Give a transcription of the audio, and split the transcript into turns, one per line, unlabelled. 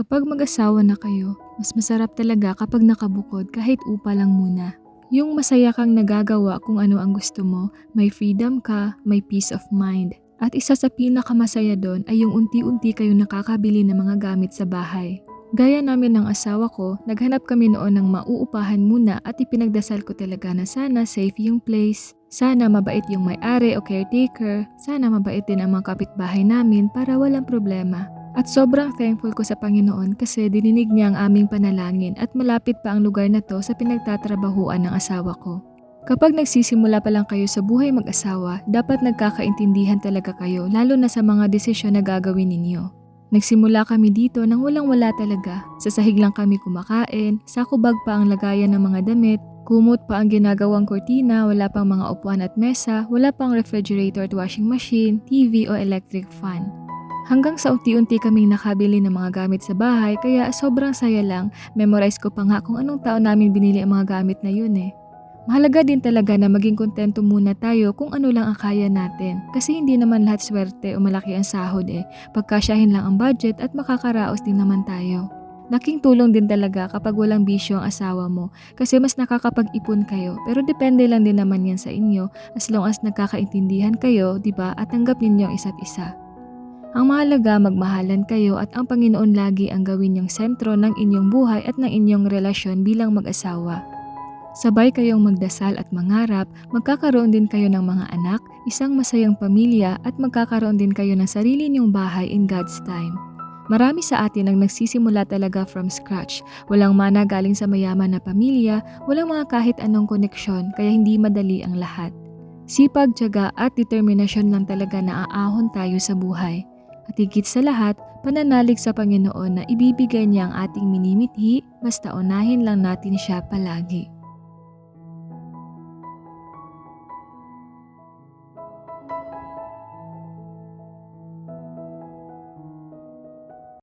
Kapag mag-asawa na kayo, mas masarap talaga kapag nakabukod kahit upa lang muna. Yung masaya kang nagagawa kung ano ang gusto mo, may freedom ka, may peace of mind. At isa sa pinakamasaya doon ay yung unti-unti kayong nakakabili ng mga gamit sa bahay. Gaya namin ng asawa ko, naghanap kami noon ng mauupahan muna at ipinagdasal ko talaga na sana safe yung place, sana mabait yung may-ari o caretaker, sana mabait din ang mga kapitbahay namin para walang problema. At sobrang thankful ko sa Panginoon kasi dininig niya ang aming panalangin at malapit pa ang lugar na to sa pinagtatrabahuan ng asawa ko. Kapag nagsisimula pa lang kayo sa buhay mag-asawa, dapat nagkakaintindihan talaga kayo lalo na sa mga desisyon na gagawin ninyo. Nagsimula kami dito nang walang-wala talaga. Sa sahig lang kami kumakain, sa kubag pa ang lagayan ng mga damit, kumot pa ang ginagawang kortina, wala pang mga upuan at mesa, wala pang refrigerator at washing machine, TV o electric fan. Hanggang sa unti-unti kaming nakabili ng mga gamit sa bahay kaya sobrang saya lang, memorize ko pa nga kung anong taon namin binili ang mga gamit na yun eh. Mahalaga din talaga na maging kontento muna tayo kung ano lang ang kaya natin. Kasi hindi naman lahat swerte o malaki ang sahod eh. Pagkasyahin lang ang budget at makakaraos din naman tayo. Laking tulong din talaga kapag walang bisyo ang asawa mo kasi mas nakakapag-ipon kayo pero depende lang din naman yan sa inyo as long as nagkakaintindihan kayo, di ba, at tanggap ninyo ang isa't isa. Ang mahalaga magmahalan kayo at ang Panginoon lagi ang gawin yung sentro ng inyong buhay at ng inyong relasyon bilang mag-asawa. Sabay kayong magdasal at mangarap, magkakaroon din kayo ng mga anak, isang masayang pamilya at magkakaroon din kayo ng sarili niyong bahay in God's time. Marami sa atin ang nagsisimula talaga from scratch. Walang mana galing sa mayaman na pamilya, walang mga kahit anong koneksyon kaya hindi madali ang lahat. Sipag, tiyaga at determinasyon lang talaga na aahon tayo sa buhay. At higit sa lahat, pananalig sa Panginoon na ibibigay niya ang ating minimithi basta unahin lang natin siya palagi.